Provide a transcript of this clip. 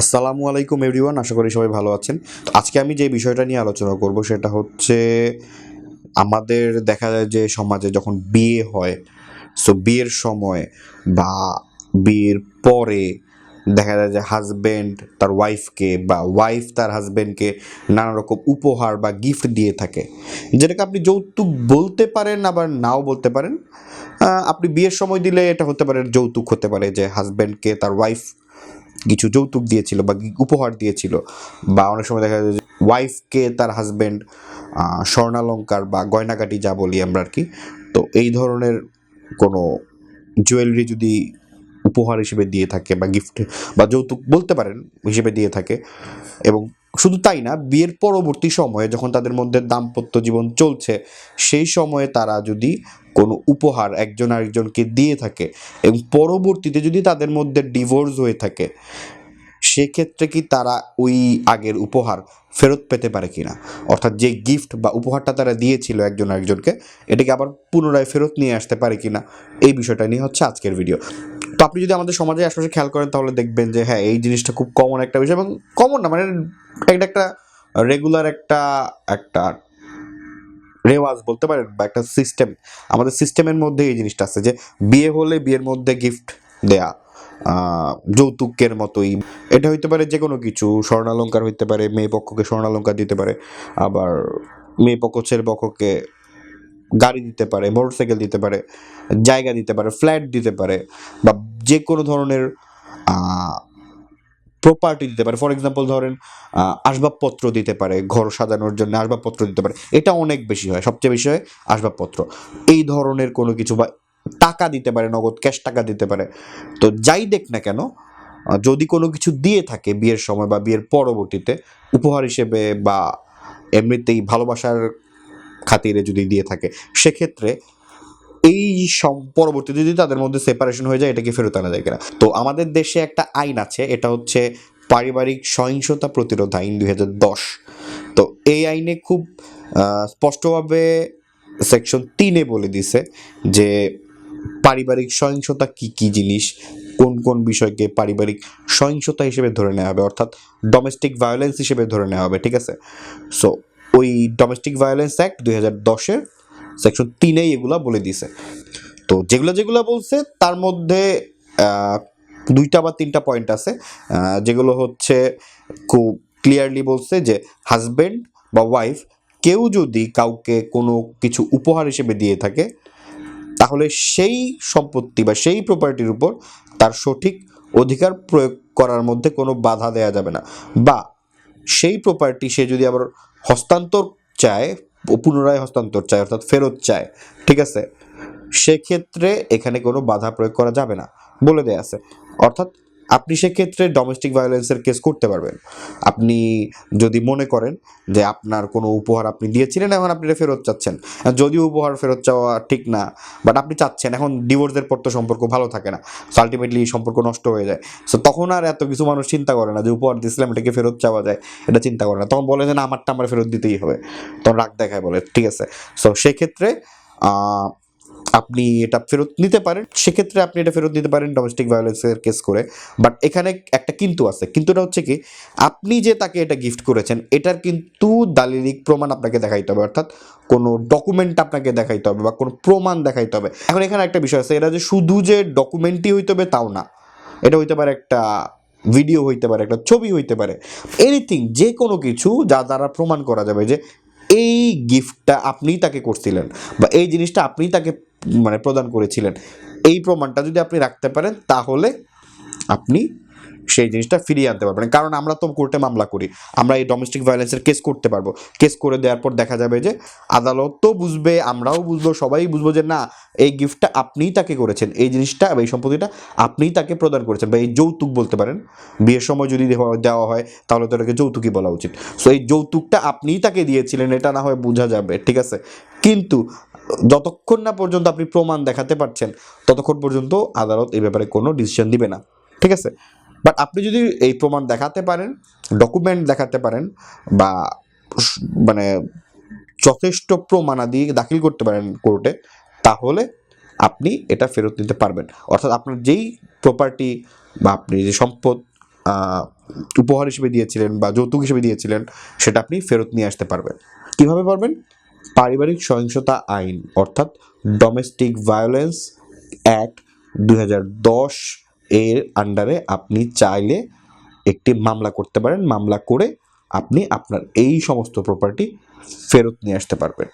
আসসালামু আলাইকুম এভরিওয়ান আশা করি সবাই ভালো আছেন। আজকে আমি যে বিষয়টা নিয়ে আলোচনা করব সেটা হচ্ছে, আমাদের দেখা যায় যে সমাজে যখন বিয়ে হয় সো বিয়ের সময় বা বিয়ের পরে দেখা যায় যে হাজব্যান্ড তার ওয়াইফকে বা ওয়াইফ তার হাজব্যান্ডকে নানা রকম উপহার বা গিফট দিয়ে থাকে। যেটাকে আপনি যৌতুক বলতে পারেন, আবার নাও বলতে পারেন। আপনি বিয়ের সময় দিলে এটা হতে পারে, যৌতুক হতে পারে যে হাজব্যান্ডকে তার ওয়াইফ কিছু যৌতুক দিয়েছিল বা উপহার দিয়েছিল। বা অনেক সময় দেখা যায় যে ওয়াইফকে তার হাজব্যান্ড স্বর্ণালঙ্কার বা গয়নাকাটি যা বলি আমরা আর কি তো এই ধরনের কোনো জুয়েলারি যদি উপহার হিসেবে দিয়ে থাকে বা গিফট বা যৌতুক বলতে পারেন হিসেবে দিয়ে থাকে এবং শুধু তাই না, বিয়ের পরবর্তী সময়ে যখন তাদের মধ্যে দাম্পত্য জীবন চলছে, সেই সময়ে তারা যদি কোনো উপহার একজন আরেকজনকে দিয়ে থাকে এবং পরবর্তীতে যদি তাদের মধ্যে ডিভোর্স হয়ে থাকে সেক্ষেত্রে কি তারা ওই আগের উপহার ফেরত পেতে পারে কিনা? অর্থাৎ যে গিফট বা উপহারটা তারা দিয়েছিল একজন আরেকজনকে, এটাকে আবার পুনরায় ফেরত নিয়ে আসতে পারে কিনা? এই বিষয়টা নিয়ে হচ্ছে আজকের ভিডিও তো আপনি যদি আমাদের সমাজে আশেপাশে খেয়াল করেন, তাহলে দেখবেন যে হ্যাঁ এই জিনিসটা খুব কমন একটা বিষয় এবং কমন না মানে এটা একটা রেগুলার একটা একটা রেওয়াজ বলতে পারেন বা একটা সিস্টেম আমাদের সিস্টেমের মধ্যে এই জিনিসটা আছে যে, বিয়ে হলে বিয়ের মধ্যে গিফট দেয়া যৌতুকের মতোই। এটা হইতে পারে যে কোনো কিছু, স্বর্ণালঙ্কার হইতে পারে, মেয়ে পক্ষকে স্বর্ণালঙ্কার দিতে পারে, আবার মেয়ে পক্ষ, ছেলে পক্ষকে গাড়ি দিতে পারে, মোটরসাইকেল দিতে পারে, জায়গা দিতে পারে, ফ্ল্যাট দিতে পারে, বা যে কোনো ধরনের প্রপার্টি দিতে পারে। ফর এক্সাম্পল ধরেন আসবাবপত্র দিতে পারে, ঘর সাজানোর জন্য আসবাবপত্র দিতে পারে। এটা অনেক বেশি হয়, সবচেয়ে বেশি হয় আসবাবপত্র। এই ধরনের কোনো কিছু বা টাকা দিতে পারে, নগদ ক্যাশ টাকা দিতে পারে। তো যাই দেখ না কেন যদি কোনো কিছু দিয়ে থাকে বিয়ের সময় বা বিয়ের পরবর্তীতে, উপহার হিসেবে বা এমনিতেই ভালোবাসার খাতিরে যদি দিয়ে থাকে, সেক্ষেত্রে এই পরবর্তীতে যদি তাদের মধ্যে সেপারেশন হয়ে যায় এটাকে ফেরত আনা যায় কিনা? তো আমাদের দেশে একটা আইন আছে, এটা হচ্ছে পারিবারিক সহিংসতা প্রতিরোধ আইন দুই হাজার দশ। তো এই আইনে খুব স্পষ্টভাবে সেকশন তিনে বলে দিছে যে পারিবারিক সহিংসতা কি কি জিনিস? কোন কোন বিষয়কে পারিবারিক সহিংসতা হিসেবে ধরে নেওয়া হবে? অর্থাৎ ডোমেস্টিক ভায়োলেন্স হিসেবে ধরে নেওয়া হবে, ঠিক আছে? সো ওই ডোমেস্টিক ভায়োলেন্স অ্যাক্ট দুই হাজার দশের সেকশন তিনেই এগুলা বলে দিছে তো যেগুলো যেগুলো বলছে, তার মধ্যে দুইটা বা তিনটা পয়েন্ট আছে। যেগুলো হচ্ছে খুব ক্লিয়ারলি বলছে যে হাজবেন্ড বা ওয়াইফ কেউ যদি কাউকে কোনো কিছু উপহার হিসেবে দিয়ে থাকে তাহলে সেই সম্পত্তি বা সেই প্রপার্টির উপর তার সঠিক অধিকার প্রয়োগ করার মধ্যে কোনো বাধা দেয়া যাবে না। বা সেই প্রপার্টি সে যদি আবার হস্তান্তর চায়, পুনরায় হস্তান্তর চায়, অর্থাৎ ফেরত চায়, ঠিক আছে? সেক্ষেত্রে এখানে কোনো বাধা প্রয়োগ করা যাবে না বলে দেয়া আছে। অর্থাৎ আপনি সেক্ষেত্রে ডোমেস্টিক ভায়োলেন্সের কেস করতে পারবেন। আপনি যদি মনে করেন যে আপনার কোনো উপহার আপনি দিয়েছিলেন, এখন আপনি ফেরত চাচ্ছেন। যদিও উপহার ফেরত চাওয়া ঠিক না বাট আপনি চাচ্ছেন। এখন ডিভোর্সের পর তো সম্পর্ক ভালো থাকে না। আলটিমেটলি সম্পর্ক নষ্ট হয়ে যায়। সো তখন আর এত কিছু মানুষ চিন্তা করে না যে উপহার দিয়েছিলাম এটাকে ফেরত চাওয়া যায়? এটা চিন্তা করে না। তখন বলে যে, না, আমারটা আমার ফেরত দিতেই হবে। তখন রাগ দেখায় বলে, ঠিক আছে। সো সেক্ষেত্রে আপনি এটা ফেরত নিতে পারেন। সেক্ষেত্রে আপনি এটা ফেরত দিতে পারেন ডোমেস্টিক ভায়োলেন্সের কেস করে। বাট এখানে একটা কিন্তু আছে। কিন্তুটা হচ্ছে কি, আপনি যে তাকে এটা গিফট করেছেন, এটার কিন্তু দালিলিক প্রমাণ আপনাকে দেখাইতে হবে। অর্থাৎ কোনো ডকুমেন্ট আপনাকে দেখাইতে হবে বা কোনো প্রমাণ দেখাইতে হবে। এখন এখানে একটা বিষয় আছে। এটা যে শুধু যে ডকুমেন্টই হইতে হবে তাও না। এটা হইতে পারে একটা ভিডিও হইতে পারে, একটা ছবি হইতে পারে। এনিথিং যে কোনো কিছু যা দ্বারা প্রমাণ করা যাবে যে এই গিফটটা আপনিই তাকে করছিলেন বা এই জিনিসটা আপনিই তাকে মানে প্রদান করেছিলেন। এই প্রমাণটা যদি আপনি রাখতে পারেন, তাহলে আপনি সেই জিনিসটা ফিরিয়ে আনতে পারবেন। কারণ আমরা তো কোর্টে মামলা করি। আমরা এই ডোমেস্টিক ভায়োলেন্সের কেস করতে পারব। কেস করে দেওয়ার পর দেখা যাবে যে আদালতও বুঝবে, আমরাও বুঝব, সবাই বুঝব যে না, এই গিফটটা আপনিই তাকে করেছেন। এই জিনিসটা এই সম্পত্তিটা আপনিই তাকে প্রদান করেছেন বা এই যৌতুক বলতে পারেন। বিয়ের সময় যদি দেওয়া দেওয়া হয়, তাহলে তো এটাকে যৌতুকই বলা উচিত। সো এই যৌতুকটা আপনিই তাকে দিয়েছিলেন, এটা না হয় বোঝা যাবে, ঠিক আছে? কিন্তু যতক্ষণ না পর্যন্ত আপনি প্রমাণ দেখাতে পারছেন, ততক্ষণ পর্যন্ত আদালত এই ব্যাপারে কোনো ডিসিশন দিবে না। ঠিক আছে? বাট আপনি যদি এই প্রমাণ দেখাতে পারেন ডকুমেন্ট দেখাতে পারেন বা মানে যথেষ্ট প্রমাণাদি দাখিল করতে পারেন কোর্টে তাহলে আপনি এটা ফেরত নিতে পারবেন। অর্থাৎ আপনার যেই প্রপার্টি বা আপনি যে সম্পদ উপহার হিসেবে দিয়েছিলেন বা যৌতুক হিসেবে দিয়েছিলেন, সেটা আপনি ফেরত নিয়ে আসতে পারবেন। কীভাবে পারবেন? পারিবারিক সহিংসতা আইন, অর্থাৎ ডোমেস্টিক ভায়োলেন্স অ্যাক্ট দুই হাজার দশ এর আন্ডারে আপনি চাইলে একটি মামলা করতে পারেন। মামলা করে আপনি আপনার এই সমস্ত প্রপার্টি ফেরত নিয়ে আসতে পারবেন।